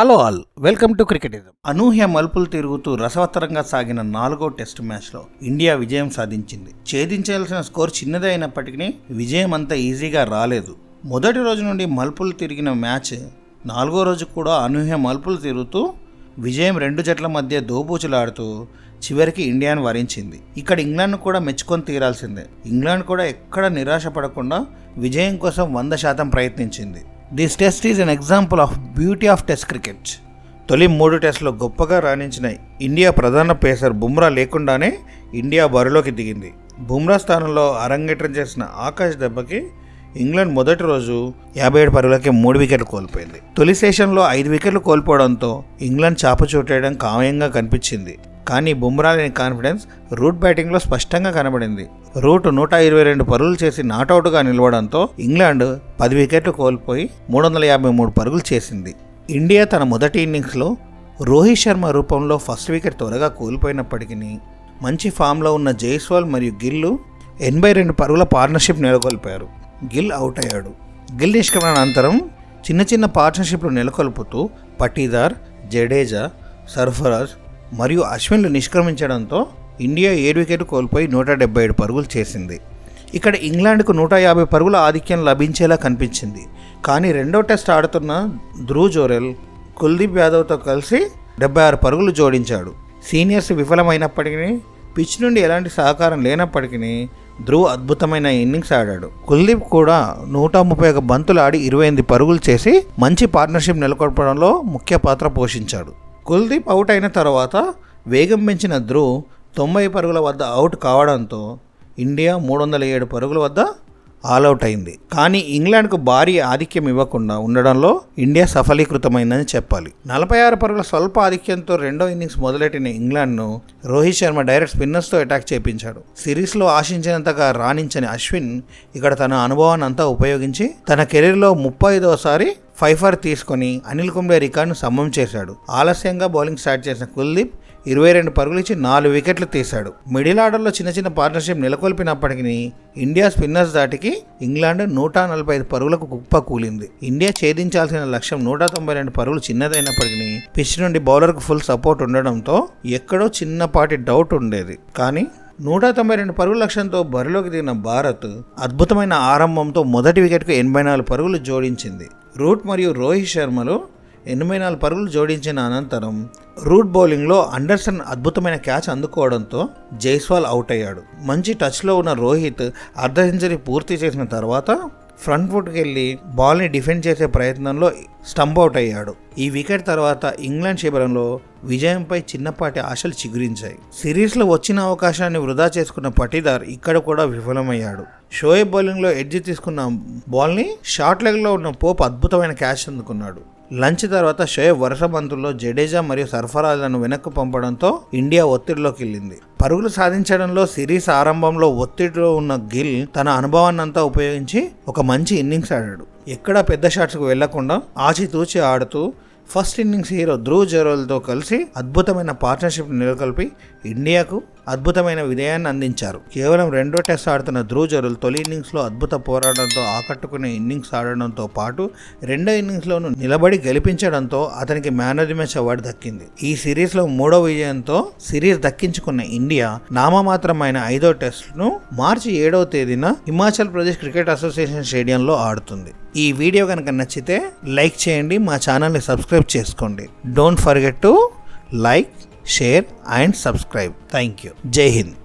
Hello all welcome to Cricketism. అనూహ్య మలుపులు తిరుగుతూ రసవత్తరంగా సాగిన నాలుగో టెస్ట్ మ్యాచ్లో ఇండియా విజయం సాధించింది. ఛేదించాల్సిన స్కోర్ చిన్నదే అయినప్పటికీ విజయం అంత ఈజీగా రాలేదు. మొదటి రోజు నుండి మలుపులు తిరిగిన మ్యాచ్ నాలుగో రోజు కూడా అనూహ్య మలుపులు తిరుగుతూ విజయం రెండు జట్ల మధ్య దోబూచులాడుతూ చివరికి ఇండియాను వరించింది. ఇక్కడ ఇంగ్లాండ్ను కూడా మెచ్చుకొని తీరాల్సిందే. ఇంగ్లాండ్ కూడా ఎక్కడ నిరాశ పడకుండా విజయం కోసం వంద శాతం ప్రయత్నించింది. This test is an example of beauty of test cricket తొలి మూడు టెస్టులో గొప్పగా రాణించిన ఇండియా ప్రధాన పేసర్ బుమ్రా లేకుండానే ఇండియా బరిలోకి దిగింది. బుమ్రా స్థానంలో అరంగేట్రం చేసిన ఆకాష్ దెబ్బకి ఇంగ్లాండ్ మొదటి రోజు యాభై ఏడు పరుగులకి మూడు వికెట్లు కోల్పోయింది. తొలి సెషన్లో ఐదు వికెట్లు కోల్పోవడంతో ఇంగ్లాండ్ చాప చూటేయడం ఖాయంగా కనిపించింది. కానీ బుమ్రా లేని కాన్ఫిడెన్స్ రూట్ బ్యాటింగ్లో స్పష్టంగా కనబడింది. రూట్ నూట ఇరవై రెండు పరుగులు చేసి నాటౌట్గా నిలవడంతో ఇంగ్లాండ్ పది వికెట్లు కోల్పోయి మూడు వందల యాభై మూడు పరుగులు చేసింది. ఇండియా తన మొదటి ఇన్నింగ్స్లో రోహిత్ శర్మ రూపంలో ఫస్ట్ వికెట్ త్వరగా కోల్పోయినప్పటికీ మంచి ఫామ్లో ఉన్న జైస్వాల్ మరియు గిల్లు ఎనభై రెండు పరుగుల పార్ట్నర్షిప్ నెలకొల్పారు. గిల్ అవుట్ అయ్యాడు. గిల్ నిష్క్రమణ అనంతరం చిన్న చిన్న పార్ట్నర్షిప్లు నెలకొల్పుతూ పటీదార్ జడేజా సర్ఫరాజ్ మరియు అశ్విన్లు నిష్క్రమించడంతో ఇండియా ఏడు వికెట్ కోల్పోయి నూట డెబ్బై ఏడు పరుగులు చేసింది. ఇక్కడ ఇంగ్లాండ్కు నూట యాభై పరుగుల ఆధిక్యం లభించేలా కనిపించింది. కానీ రెండో టెస్ట్ ఆడుతున్న ధ్రువ్ జోరెల్ కుల్దీప్ యాదవ్తో కలిసి డెబ్బై ఆరు పరుగులు జోడించాడు. సీనియర్స్ విఫలమైనప్పటికీ పిచ్ నుండి ఎలాంటి సహకారం లేనప్పటికీ ధ్రువ్ అద్భుతమైన ఇన్నింగ్స్ ఆడాడు. కుల్దీప్ కూడా నూట ముప్పై ఒక బంతులు ఆడి ఇరవై ఎనిమిది పరుగులు చేసి మంచి పార్ట్నర్షిప్ నెలకొల్పడంలో ముఖ్య పాత్ర పోషించాడు. కుల్దీప్ అవుట్ అయిన తర్వాత వేగం పెంచిన ధ్రువ్ తొంభై పరుగుల వద్ద అవుట్ కావడంతో ఇండియా మూడు వందల ఏడు పరుగుల వద్ద ఆల్అవుట్ అయింది. కానీ ఇంగ్లాండ్కు భారీ ఆధిక్యం ఇవ్వకుండా ఉండడంలో ఇండియా సఫలీకృతమైందని చెప్పాలి. నలభై ఆరు పరుగుల స్వల్ప ఆధిక్యంతో రెండో ఇన్నింగ్స్ మొదలెట్టిన ఇంగ్లాండ్ను రోహిత్ శర్మ డైరెక్ట్ స్పిన్నర్స్తో అటాక్ చేపించాడు. సిరీస్లో ఆశించినంతగా రాణించని అశ్విన్ ఇక్కడ తన అనుభవాన్ని అంతా ఉపయోగించి తన కెరీర్లో ముప్పై ఐదోసారి ఫైఫర్ తీసుకొని అనిల్ కుంబ్లే రికార్డును సమం చేశాడు. ఆలస్యంగా బౌలింగ్ స్టార్ట్ చేసిన కుల్దీప్ ఇరవై రెండు పరుగులు ఇచ్చి నాలుగు వికెట్లు తీశాడు. మిడిల్ ఆర్డర్లో చిన్న చిన్న పార్ట్నర్షిప్ నెలకొల్పినప్పటికీ ఇండియా స్పిన్నర్స్ దాటికి ఇంగ్లాండ్ నూట నలభై ఐదు పరుగులకు కుప్ప కూలింది. ఇండియా ఛేదించాల్సిన లక్ష్యం నూట తొంభై రెండు పరుగులు చిన్నదైనప్పటికీ పిచ్ నుండి బౌలర్కు ఫుల్ సపోర్ట్ ఉండడంతో ఎక్కడో చిన్నపాటి డౌట్ ఉండేది. కానీ నూట తొంభై రెండు పరుగుల లక్ష్యంతో బరిలోకి దిగిన భారత్ అద్భుతమైన ఆరంభంతో మొదటి వికెట్కు ఎనభై నాలుగు పరుగులు జోడించింది. రూట్ మరియు రోహిత్ శర్మలు ఎనభై నాలుగు పరుగులు జోడించిన అనంతరం రూట్ బౌలింగ్లో అండర్సన్ అద్భుతమైన క్యాచ్ అందుకోవడంతో జైస్వాల్ అవుట్ అయ్యాడు. మంచి టచ్లో ఉన్న రోహిత్ అర్ధ సెంచరీ పూర్తి చేసిన తర్వాత ఫ్రంట్ ఫుట్కి వెళ్ళి బాల్ని డిఫెండ్ చేసే ప్రయత్నంలో స్టంప్ అవుట్ అయ్యాడు. ఈ వికెట్ తర్వాత ఇంగ్లాండ్ శిబిరంలో విజయంపై చిన్నపాటి ఆశలు చిగురించాయి. సిరీస్లో వచ్చిన అవకాశాన్ని వృధా చేసుకున్న పటీదార్ ఇక్కడ కూడా విఫలమయ్యాడు. షోయబ్ బౌలింగ్లో ఎడ్జ్ తీసుకున్న బాల్ని షార్ట్ లెగ్లో ఉన్న పోప్ అద్భుతమైన క్యాచ్ అందుకున్నాడు. లంచ్ తర్వాత షోయబ్ వరుస బంతుల్లో జడేజా మరియు సర్ఫరాజ్లను వెనక్కు పంపడంతో ఇండియా ఒత్తిడిలోకి వెళ్ళింది పరుగులు సాధించడంలో సిరీస్ ఆరంభంలో ఒత్తిడిలో ఉన్న గిల్ తన అనుభవాన్నంతా ఉపయోగించి ఒక మంచి ఇన్నింగ్స్ ఆడాడు. ఎక్కడా పెద్ద షాట్స్కు వెళ్ళకుండా ఆచితూచి ఆడుతూ ఫస్ట్ ఇన్నింగ్స్ హీరో ధ్రువ్ జరోల్తో కలిసి అద్భుతమైన పార్ట్నర్షిప్ నెలకొల్పి ఇండియాకు అద్భుతమైన విజయాన్ని అందించారు. కేవలం రెండో టెస్ట్ ఆడుతున్న ధ్రువ్ జరుల్ తొలి ఇన్నింగ్స్లో అద్భుత పోరాటంతో ఆకట్టుకునే ఇన్నింగ్స్ ఆడడంతో పాటు రెండో ఇన్నింగ్స్లోనూ నిలబడి గెలిపించడంతో అతనికి man of the match award దక్కింది. ఈ సిరీస్లో మూడో విజయంతో సిరీస్ దక్కించుకున్న ఇండియా నామమాత్రమైన ఐదో టెస్ట్ను మార్చి ఏడవ తేదీన హిమాచల్ ప్రదేశ్ క్రికెట్ అసోసియేషన్ స్టేడియంలో ఆడుతుంది. ఈ వీడియో కనుక నచ్చితే లైక్ చేయండి మా ఛానల్ని సబ్స్క్రైబ్ చేసుకోండి. Don't forget to like share and subscribe. Thank you. Jai Hind.